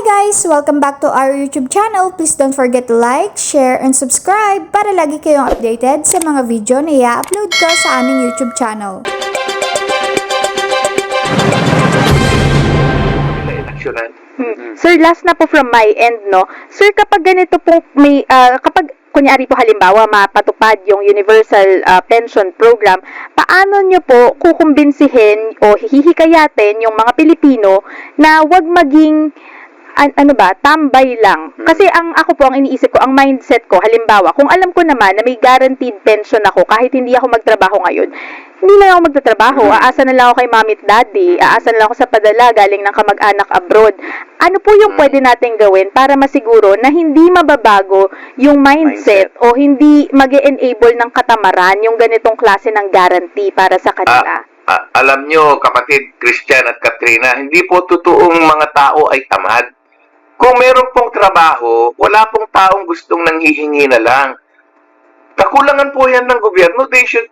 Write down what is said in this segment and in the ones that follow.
guys! Welcome back to our YouTube channel. Please don't forget to like, share, and subscribe para lagi kayong updated sa mga video na i-upload ko sa aming YouTube channel. inaksyonan. Sir, last na po from my end, no? Sir, kapag ganito po may, ah, kapag kunyari po halimbawa mapatupad yung Universal ah, Pension Program, paano nyo po kukumbinsihin o hihikayatin yung mga Pilipino na wag maging an- ano ba, tambay lang. Kasi ang ako po, ang iniisip ko, ang mindset ko, halimbawa, kung alam ko naman na may guaranteed pension ako kahit hindi ako magtrabaho ngayon, hindi na lang ako magtatrabaho. Aasa na lang ako kay mami at daddy. Aasa na lang ako sa padala galing ng kamag-anak abroad. Ano po yung pwede nating gawin para masiguro na hindi mababago yung mindset, o hindi mag enable ng katamaran yung ganitong klase ng guarantee para sa kanila? Ah, alam nyo, kapatid Christian at Katrina, hindi po totoong mga tao ay tamad. Kung meron pong trabaho, wala pong taong gustong nanghihingi na lang. Kakulangan po yan ng gobyerno. They should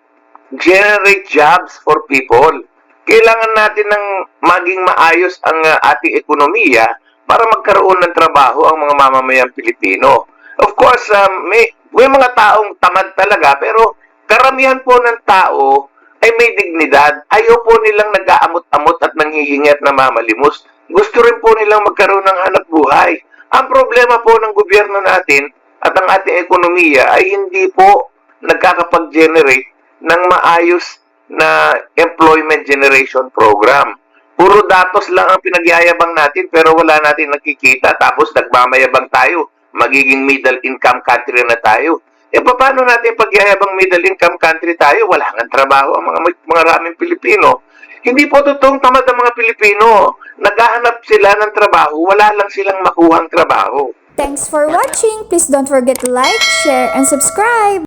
generate jobs for people. Kailangan natin ng maging maayos ang ah, ating ekonomiya para magkaroon ng trabaho ang mga mamamayang Pilipino. Of course, um, may, may mga taong tamad talaga, pero karamihan po ng tao ay may dignidad. Ayaw po nilang nag-aamot-amot at nanghihingi at namamalimos. Gusto rin po nilang magkaroon ng hanap buhay. Ang problema po ng gobyerno natin at ang ating ekonomiya ay hindi po nagkakapag-generate ng maayos na employment generation program. Puro datos lang ang pinagyayabang natin pero wala natin nakikita tapos nagmamayabang tayo. Magiging middle income country na tayo. E paano natin pagyayabang middle income country tayo? Wala nga trabaho ang mga mga raming Pilipino. Hindi po totoong tamad ang mga Pilipino. Naghahanap sila ng trabaho, wala lang silang makuhang trabaho. Thanks for watching! Please don't forget to like, share, and subscribe!